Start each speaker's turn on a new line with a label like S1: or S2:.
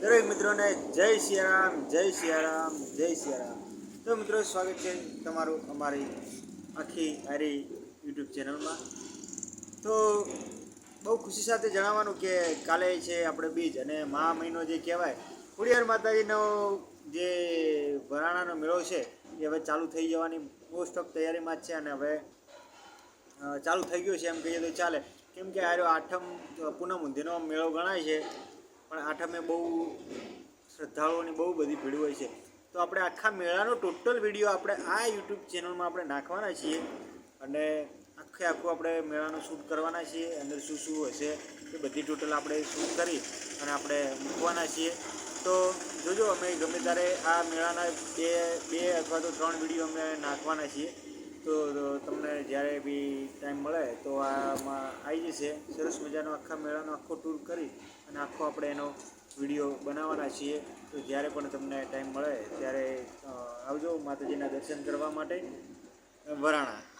S1: દરેક મિત્રોને જય સિયારામ જય સિયારામ જય સિયારામ. તો મિત્રો, સ્વાગત છે તમારું અમારી આખી હારી યુટ્યુબ ચેનલમાં. તો બહુ ખુશી સાથે જણાવવાનું કે કાલે છે આપણે બીજ અને મહા મહિનો જે કહેવાય, ખોડિયાર માતાજીનો જે ભરાણાનો મેળો છે, એ હવે ચાલુ થઈ જવાની મોસ્ટ ઓફ તૈયારીમાં જ છે અને હવે ચાલુ થઈ ગયું છે એમ કહીએ તો ચાલે. કેમ કે આર્યો આઠમ પૂનમ ઊંધીનો મેળો ગણાય છે. પણ આઠમે બહુ શ્રદ્ધાળુઓની બહુ બધી ભીડ હોય છે. તો આપણે આખા મેળાનો ટોટલ વીડિયો આપણે આ યુટ્યુબ ચેનલમાં આપણે નાખવાના છીએ અને આખે આખું આપણે મેળાનું શૂટ કરવાના છીએ, અંદર શું શું હશે એ બધી ટોટલ આપણે શૂટ કરી અને આપણે મૂકવાના છીએ. તો જોજો, અમે ગમે ત્યારે આ મેળાના બે બે અથવા તો ત્રણ વીડિયો અમે નાખવાના છીએ. તો તમને જ્યારે બી ટાઈમ મળે તો આમાં આવી જશે. સરસ મજાનો આખા મેળાનો આખો ટૂર કરી અને આખો આપણે એનો વીડિયો બનાવવાના છીએ. તો જ્યારે પણ તમને ટાઈમ મળે ત્યારે આવજો માતાજીના દર્શન કરવા માટે વરાણા.